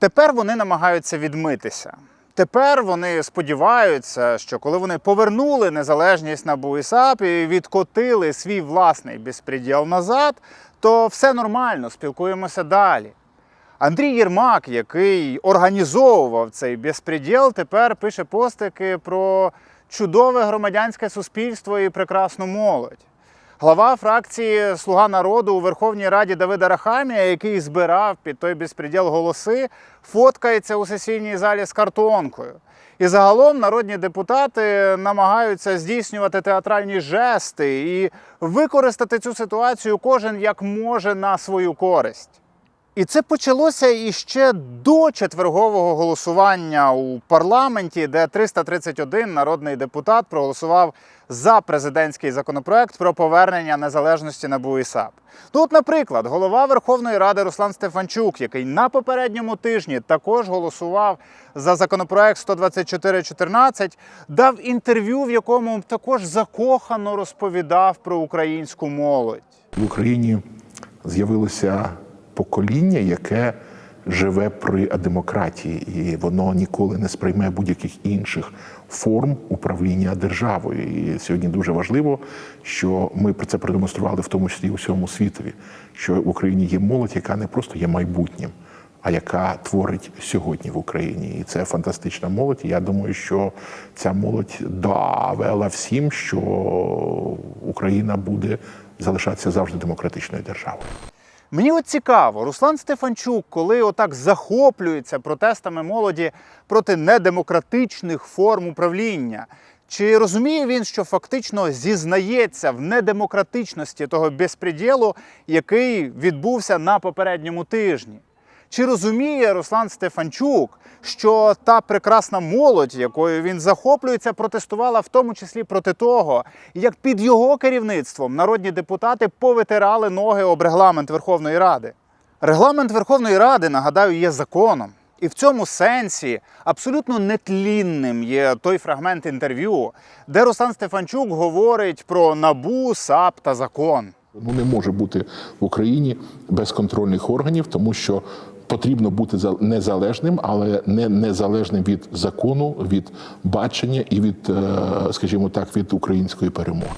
Тепер вони намагаються відмитися. Тепер вони сподіваються, що коли вони повернули незалежність на БУІСАП і відкотили свій власний безпреділ назад, то все нормально, спілкуємося далі. Андрій Єрмак, який організовував цей безпреділ, тепер пише постики про чудове громадянське суспільство і прекрасну молодь. Глава фракції Слуга народу у Верховній Раді Давида Рахамія, який збирав під той безпреділ голоси, фоткається у сесійній залі з картонкою. І загалом народні депутати намагаються здійснювати театральні жести і використати цю ситуацію кожен як може на свою користь. І це почалося іще до четвергового голосування у парламенті, де 331 народний депутат проголосував за президентський законопроект про повернення незалежності на БУІСАП. Ну, от, наприклад, голова Верховної Ради Руслан Стефанчук, який на попередньому тижні також голосував за законопроект 124.14, дав інтерв'ю, в якому також закохано розповідав про українську молодь. В Україні з'явилося покоління, яке живе при демократії, і воно ніколи не сприйме будь-яких інших форм управління державою. І сьогодні дуже важливо, що ми про це продемонстрували в тому числі і усьому світові, що в Україні є молодь, яка не просто є майбутнім. А яка творить сьогодні в Україні, і це фантастична молодь. Я думаю, що ця молодь довела всім, що Україна буде залишатися завжди демократичною державою. Мені от цікаво, Руслан Стефанчук, коли отак захоплюється протестами молоді проти недемократичних форм управління, чи розуміє він, що фактично зізнається в недемократичності того безпреділу, який відбувся на попередньому тижні? Чи розуміє Руслан Стефанчук, що та прекрасна молодь, якою він захоплюється, протестувала в тому числі проти того, як під його керівництвом народні депутати повитирали ноги об регламент Верховної Ради? Регламент Верховної Ради, нагадаю, є законом. І в цьому сенсі абсолютно нетлінним є той фрагмент інтерв'ю, де Руслан Стефанчук говорить про набу, САП та закон. Ну не може бути в Україні безконтрольних органів, тому що потрібно бути за- незалежним, але не незалежним від закону, від бачення і від, е, скажімо так, від української перемоги.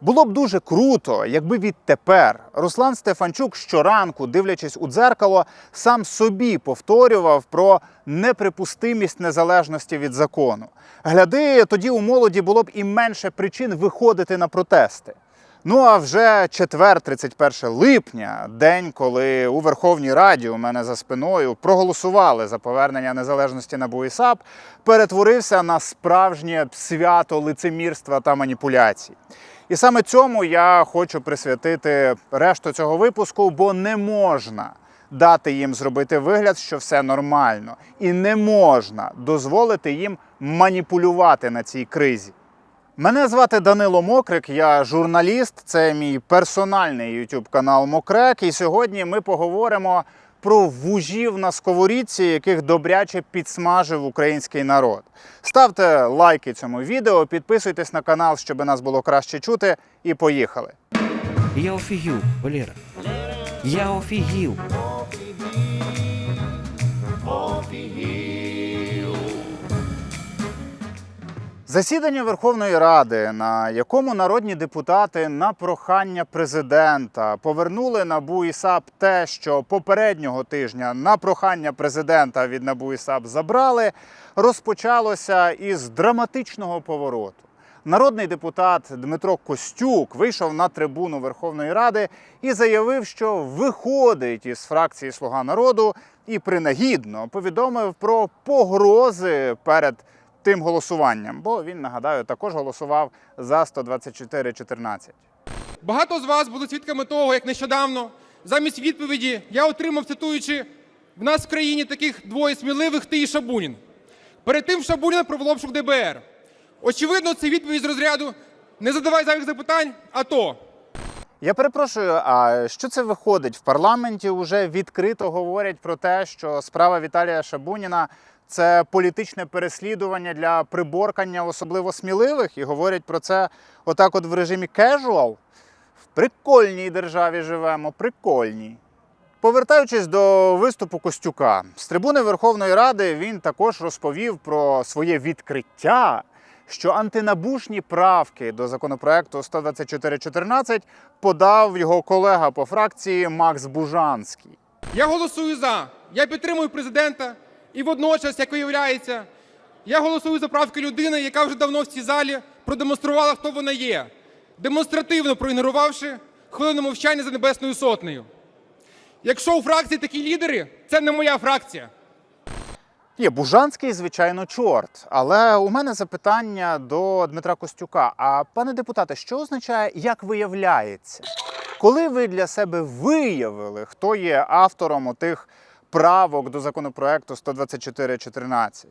Було б дуже круто, якби відтепер Руслан Стефанчук щоранку, дивлячись у дзеркало, сам собі повторював про неприпустимість незалежності від закону. Гляди, тоді у молоді було б і менше причин виходити на протести. Ну а вже четвер, 31 липня, день, коли у Верховній Раді у мене за спиною проголосували за повернення незалежності на БУІСАП, перетворився на справжнє свято лицемірства та маніпуляцій. І саме цьому я хочу присвятити решту цього випуску, бо не можна дати їм зробити вигляд, що все нормально, і не можна дозволити їм маніпулювати на цій кризі. Мене звати Данило Мокрик, я журналіст. Це мій персональний YouTube канал Мокрек. І сьогодні ми поговоримо про вужів на сковорідці, яких добряче підсмажив український народ. Ставте лайки цьому відео, підписуйтесь на канал, щоб нас було краще чути. І поїхали. Я офігів, Валера. Я офігів. Засідання Верховної Ради, на якому народні депутати на прохання президента повернули НАБУ і САП те, що попереднього тижня на прохання президента від НАБУ і САП забрали, розпочалося із драматичного повороту. Народний депутат Дмитро Костюк вийшов на трибуну Верховної Ради і заявив, що виходить із фракції Слуга народу і принагідно повідомив про погрози перед тим голосуванням, бо він нагадаю також голосував за 124.14. Багато з вас були свідками того, як нещодавно замість відповіді я отримав, цитуючи, в нас в країні таких двоє сміливих ти і Шабунін. Перед тим Шабуніна провело обшук ДБР. Очевидно, це відповідь з розряду не задавай зайвих запитань, а то. Я перепрошую, а що це виходить? В парламенті вже відкрито говорять про те, що справа Віталія Шабуніна це політичне переслідування для приборкання особливо сміливих, і говорять про це отак, от в режимі casual. В прикольній державі живемо, прикольній. Повертаючись до виступу Костюка, з трибуни Верховної Ради він також розповів про своє відкриття, що антинабушні правки до законопроекту 124.14 подав його колега по фракції Макс Бужанський. Я голосую за. Я підтримую президента. І водночас, як виявляється, я голосую за правки людини, яка вже давно в цій залі продемонструвала, хто вона є, демонстративно проігнорувавши хвилину мовчання за Небесною Сотнею. Якщо у фракції такі лідери, це не моя фракція. Є Бужанський, звичайно, чорт. Але у мене запитання до Дмитра Костюка. А пане депутате, що означає як виявляється? Коли ви для себе виявили, хто є автором отих правок до законопроекту 124.14?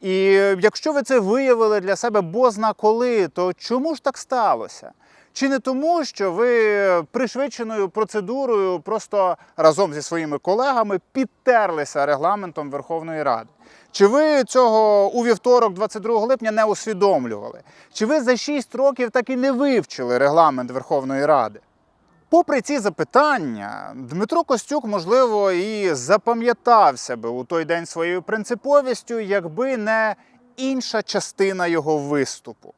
І якщо ви це виявили для себе бозна коли, то чому ж так сталося? Чи не тому, що ви пришвидшеною процедурою просто разом зі своїми колегами підтерлися регламентом Верховної Ради? Чи ви цього у вівторок, 22 липня, не усвідомлювали? Чи ви за 6 років так і не вивчили регламент Верховної Ради? Попри ці запитання, Дмитро Костюк, можливо, і запам'ятався би у той день своєю принциповістю, якби не інша частина його виступу.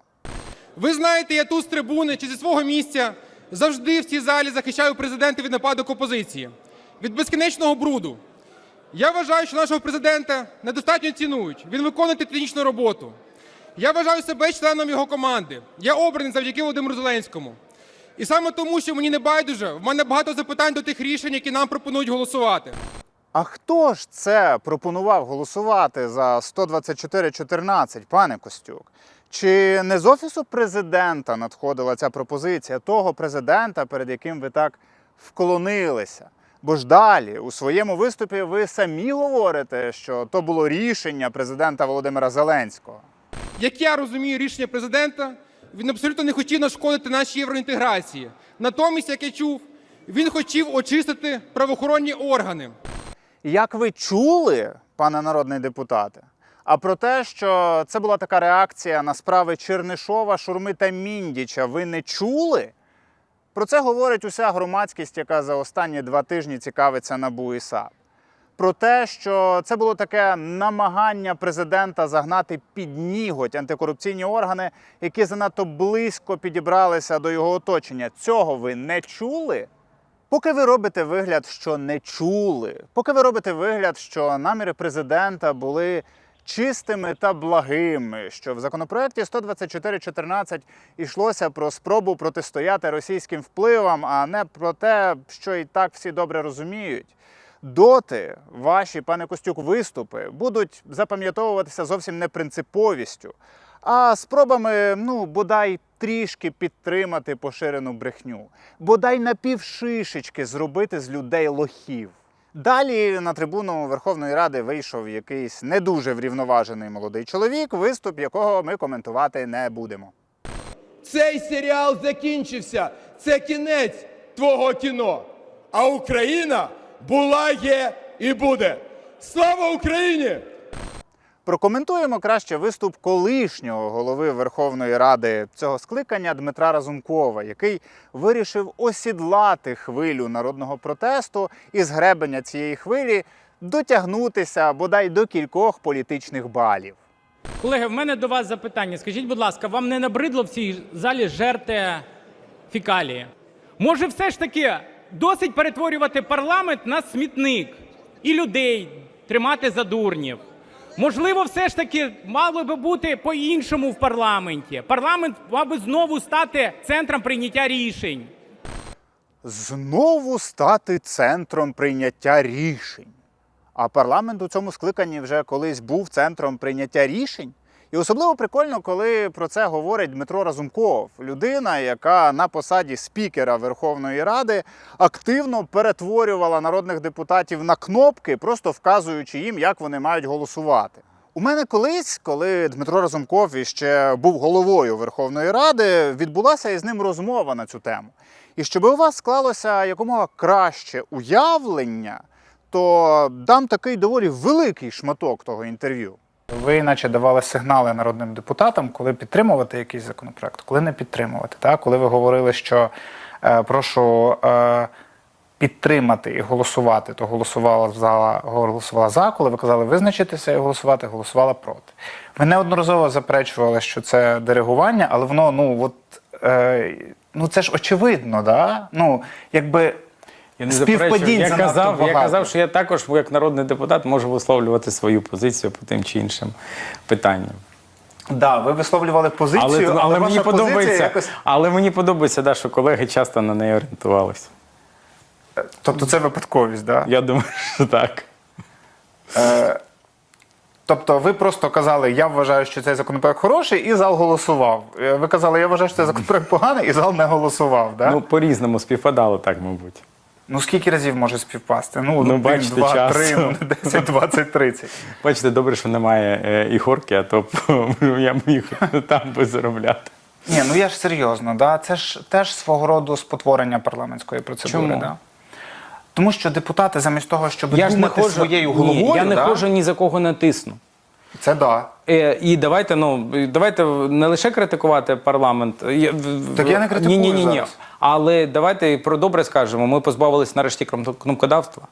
Ви знаєте, я тут з трибуни чи зі свого місця завжди в цій залі захищаю президента від нападок опозиції, від безкінечного бруду. Я вважаю, що нашого президента недостатньо цінують. Він виконує технічну роботу. Я вважаю себе членом його команди. Я обраний завдяки Володимиру Зеленському. І саме тому, що мені не байдуже, в мене багато запитань до тих рішень, які нам пропонують голосувати. А хто ж це пропонував голосувати за 124.14, пане Костюк? Чи не з офісу президента надходила ця пропозиція того президента, перед яким ви так вклонилися? Бо ж далі у своєму виступі ви самі говорите, що то було рішення президента Володимира Зеленського. Як я розумію рішення президента, він абсолютно не хотів нашкодити нашій євроінтеграції. Натомість, як я чув, він хотів очистити правоохоронні органи. Як ви чули, пане народний депутате, а про те, що це була така реакція на справи Чернишова, Шурми та Міндіча, ви не чули? Про це говорить уся громадськість, яка за останні два тижні цікавиться НАБУ і САП. Про те, що це було таке намагання президента загнати під ніготь антикорупційні органи, які занадто близько підібралися до його оточення. Цього ви не чули? Поки ви робите вигляд, що не чули, поки ви робите вигляд, що наміри президента були чистими та благими, що в законопроекті 124.14 йшлося про спробу протистояти російським впливам, а не про те, що і так всі добре розуміють. Доти ваші, пане Костюк, виступи будуть запам'ятовуватися зовсім не принциповістю, а спробами, ну, бодай трішки підтримати поширену брехню, бодай напівшишечки зробити з людей лохів. Далі на трибуну Верховної Ради вийшов якийсь не дуже врівноважений молодий чоловік, виступ якого ми коментувати не будемо. Цей серіал закінчився. Це кінець твого кіно. А Україна була, є і буде. Слава Україні! Прокоментуємо краще виступ колишнього голови Верховної Ради цього скликання Дмитра Разумкова, який вирішив осідлати хвилю народного протесту і з цієї хвилі дотягнутися бодай до кількох політичних балів. Колеги, в мене до вас запитання. Скажіть, будь ласка, вам не набридло в цій залі жерти фікалії? Може, все ж таки досить перетворювати парламент на смітник і людей тримати за дурнів? Можливо, все ж таки мало би бути по-іншому в парламенті. Парламент мав би знову стати центром прийняття рішень. Знову стати центром прийняття рішень. А парламент у цьому скликанні вже колись був центром прийняття рішень. І особливо прикольно, коли про це говорить Дмитро Разумков, людина, яка на посаді спікера Верховної Ради активно перетворювала народних депутатів на кнопки, просто вказуючи їм, як вони мають голосувати. У мене колись, коли Дмитро Разумков іще був головою Верховної Ради, відбулася із ним розмова на цю тему. І щоб у вас склалося якомога краще уявлення, то дам такий доволі великий шматок того інтерв'ю. Ви наче давали сигнали народним депутатам, коли підтримувати якийсь законопроект, коли не підтримувати. Так? Коли ви говорили, що е, прошу е, підтримати і голосувати, то голосувала за, голосувала за, коли ви казали визначитися і голосувати, голосувала проти. Ви неодноразово заперечували, що це диригування, але воно, ну от е, ну це ж очевидно, да? Ну, якби Я не заперечую. Я казав, я казав, що я також, як народний депутат, можу висловлювати свою позицію по тим чи іншим питанням. Да, ви висловлювали позицію, Але, але, але, мені ваша позиція подобається, якось. але мені подобається, да, що колеги часто на неї орієнтувалися. Тобто це випадковість, да? Я думаю, що так. Тобто ви просто казали, я вважаю, що цей законопроект хороший, і зал голосував. Е, Ви казали, я вважаю, що цей законопроект поганий, і зал не голосував. Да? Ну, по-різному співпадало так, мабуть. Скільки разів може співпасти? Ну, Ну, один, бачите, два, часто. три, ну, 10, 20, 30. Бачите, добре, що немає е, ігорки, а то б я б міг там би заробляти. Ні, ну я ж серйозно, да? це ж теж свого роду спотворення парламентської процедури. Чому? Да? Тому що депутати, замість того, щоб Я не думати ходжу, своєю ні, головою, я не да? ходжу ні за кого не тисну. це да. Е, і давайте, ну давайте не лише критикувати парламент. Так я не критикую ні, ні, ні, ні. зараз. Але давайте про добре скажемо. Ми позбавились нарешті кнопкодавства.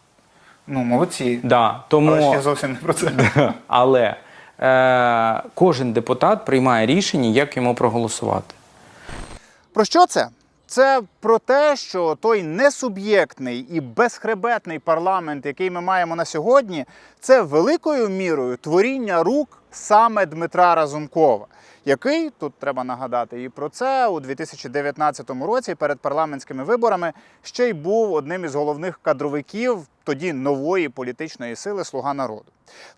Ну, молодці. Да, тому Але ще зовсім не про це. але е, кожен депутат приймає рішення, як йому проголосувати. Про що це? Це про те, що той несуб'єктний і безхребетний парламент, який ми маємо на сьогодні, це великою мірою творіння рук саме Дмитра Разумкова, який тут треба нагадати і про це у 2019 році перед парламентськими виборами ще й був одним із головних кадровиків тоді нової політичної сили Слуга народу.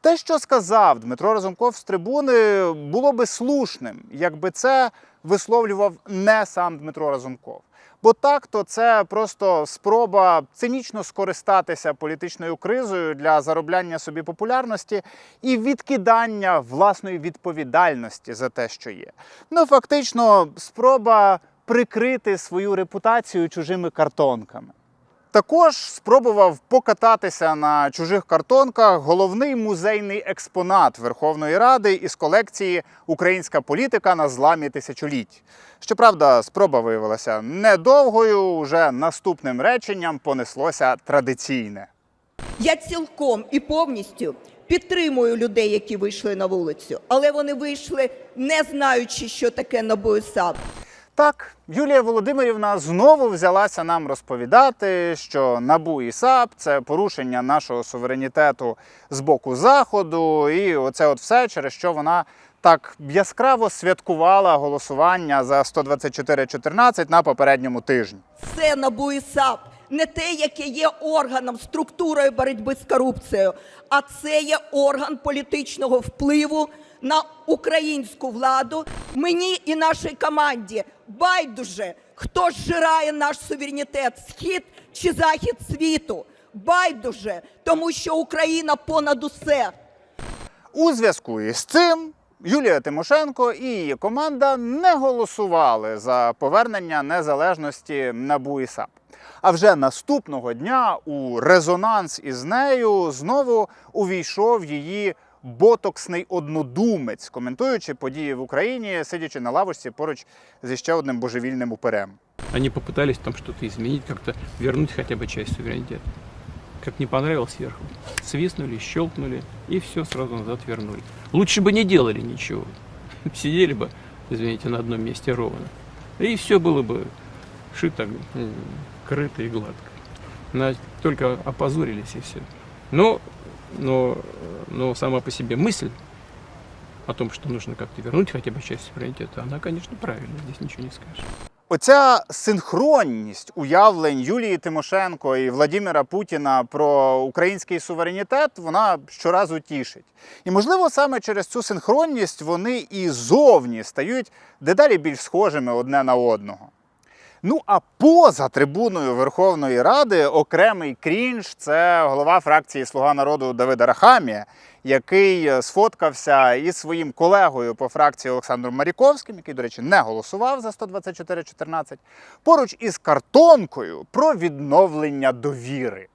Те, що сказав Дмитро Разумков з трибуни, було би слушним, якби це висловлював не сам Дмитро Разумков. Бо так, то це просто спроба цинічно скористатися політичною кризою для заробляння собі популярності і відкидання власної відповідальності за те, що є. Ну, фактично, спроба прикрити свою репутацію чужими картонками. Також спробував покататися на чужих картонках головний музейний експонат Верховної Ради із колекції Українська політика на зламі тисячоліть. Щоправда, спроба виявилася недовгою. Уже наступним реченням понеслося традиційне. Я цілком і повністю підтримую людей, які вийшли на вулицю, але вони вийшли не знаючи, що таке НАБУ і САП. Так, Юлія Володимирівна знову взялася нам розповідати, що НАБУ і САП це порушення нашого суверенітету з боку Заходу, і оце от все, через що вона так яскраво святкувала голосування за 124.14 на попередньому тижні. Це НАБУ і САП. Не те, яке є органом, структурою боротьби з корупцією, а це є орган політичного впливу на українську владу. Мені і нашій команді байдуже, хто зжирає наш суверенітет, схід чи захід світу. Байдуже, тому що Україна понад усе. У зв'язку із цим Юлія Тимошенко і її команда не голосували за повернення незалежності НАБУ і САП. А вже наступного дня у резонанс із нею знову увійшов її ботоксний однодумець, коментуючи події в Україні, сидячи на лавочці поруч зі ще одним божевільним уперем. Они попытались там что-то изменить, как-то вернуть хотя бы часть суверенитета. Как не понравилось сверху. Свистнули, щелкнули и все сразу назад вернули. Лучше бы не делали ничего. Сидели бы, извините, на одном месте ровно. И все было бы шито, м, крыто и гладко. На- только опозорились и все. Но, но, но сама по себе мысль о том, что нужно как-то вернуть хотя бы часть суверенитета, она, конечно, правильная, здесь ничего не скажешь. Оця синхронність уявлень Юлії Тимошенко і Владимира Путіна про український суверенітет вона щоразу тішить. І можливо саме через цю синхронність вони і зовні стають дедалі більш схожими одне на одного. Ну а поза трибуною Верховної Ради окремий крінж це голова фракції Слуга народу Давида Рахамія, який е, сфоткався із своїм колегою по фракції Олександром Маріковським, який, до речі, не голосував за 124.14, поруч із картонкою про відновлення довіри.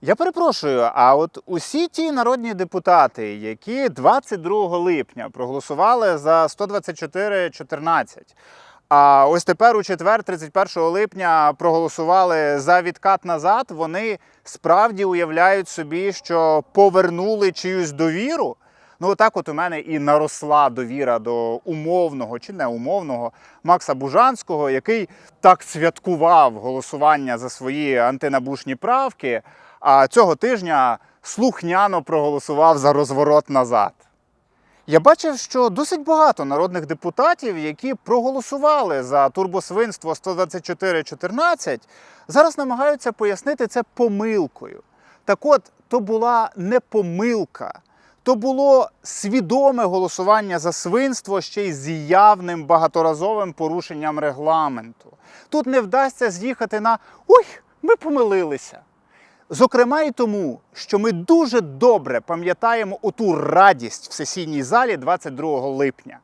Я перепрошую, а от усі ті народні депутати, які 22 липня проголосували за 124.14, А ось тепер у четвер, 31 липня, проголосували за відкат назад. Вони справді уявляють собі, що повернули чиюсь довіру. Ну, отак от у мене і наросла довіра до умовного чи неумовного Макса Бужанського, який так святкував голосування за свої антинабушні правки, а цього тижня слухняно проголосував за розворот назад. Я бачив, що досить багато народних депутатів, які проголосували за турбосвинство 124.14, зараз намагаються пояснити це помилкою. Так от, то була не помилка, то було свідоме голосування за свинство ще й з явним багаторазовим порушенням регламенту. Тут не вдасться з'їхати на ой, ми помилилися. Зокрема, і тому, що ми дуже добре пам'ятаємо оту радість в сесійній залі 22 липня.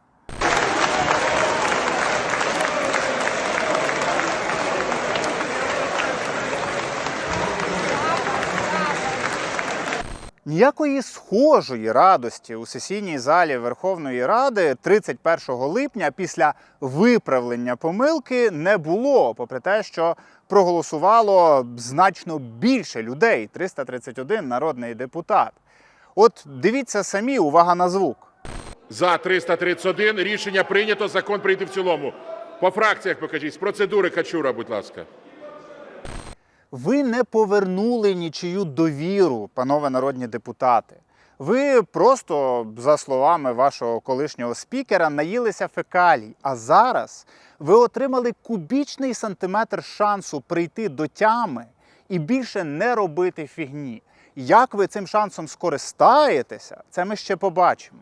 Ніякої схожої радості у сесійній залі Верховної Ради 31 липня після виправлення помилки не було, попри те, що проголосувало значно більше людей 331 народний депутат. От дивіться самі, увага на звук. За 331 рішення прийнято. Закон прийти в цілому. По фракціях покажіть. З процедури Качура, будь ласка. Ви не повернули нічию довіру, панове народні депутати. Ви просто, за словами вашого колишнього спікера, наїлися фекалій. А зараз ви отримали кубічний сантиметр шансу прийти до тями і більше не робити фігні. Як ви цим шансом скористаєтеся, це ми ще побачимо.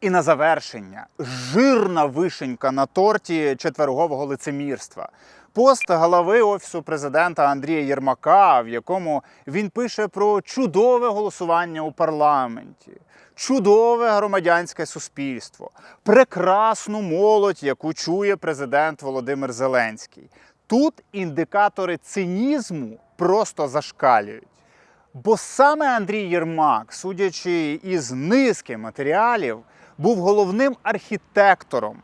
І на завершення жирна вишенька на торті четвергового лицемірства. Пост голови офісу президента Андрія Єрмака, в якому він пише про чудове голосування у парламенті, чудове громадянське суспільство, прекрасну молодь, яку чує президент Володимир Зеленський. Тут індикатори цинізму просто зашкалюють. Бо саме Андрій Єрмак, судячи із низки матеріалів, був головним архітектором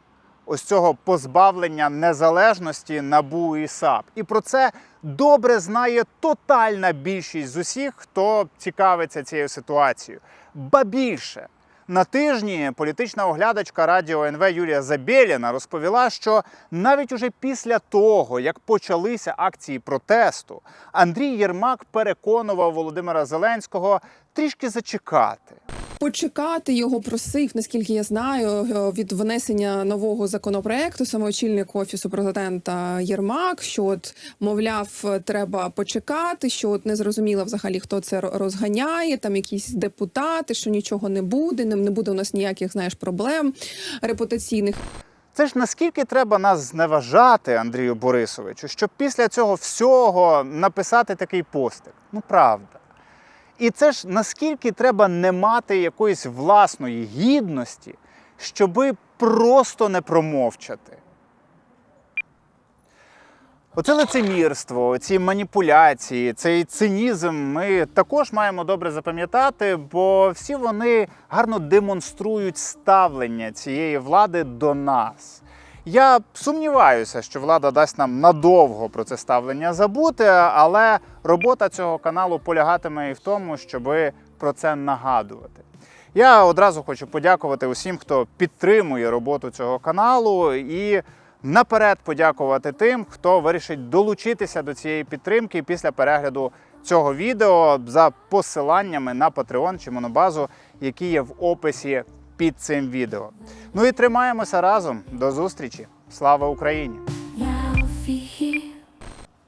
ось цього позбавлення незалежності НАБУ і САП. І про це добре знає тотальна більшість з усіх, хто цікавиться цією ситуацією. Ба більше. На тижні політична оглядачка радіо НВ Юлія Забєліна розповіла, що навіть уже після того, як почалися акції протесту, Андрій Єрмак переконував Володимира Зеленського трішки зачекати. Почекати його просив, наскільки я знаю, е, від внесення нового законопроекту саме очільник офісу президента Єрмак, що от мовляв, треба почекати, що от не зрозуміло взагалі хто це розганяє. Там якісь депутати, що нічого не буде, не буде у нас ніяких знаєш проблем репутаційних. Це ж наскільки треба нас зневажати, Андрію Борисовичу, щоб після цього всього написати такий постик? Ну правда. І це ж наскільки треба не мати якоїсь власної гідності, щоби просто не промовчати. Оце лицемірство, ці маніпуляції, цей цинізм ми також маємо добре запам'ятати, бо всі вони гарно демонструють ставлення цієї влади до нас. Я сумніваюся, що влада дасть нам надовго про це ставлення забути, але робота цього каналу полягатиме і в тому, щоб про це нагадувати. Я одразу хочу подякувати усім, хто підтримує роботу цього каналу, і наперед подякувати тим, хто вирішить долучитися до цієї підтримки після перегляду цього відео за посиланнями на Patreon чи Монобазу, які є в описі під цим відео. Ну і тримаємося разом. До зустрічі! Слава Україні!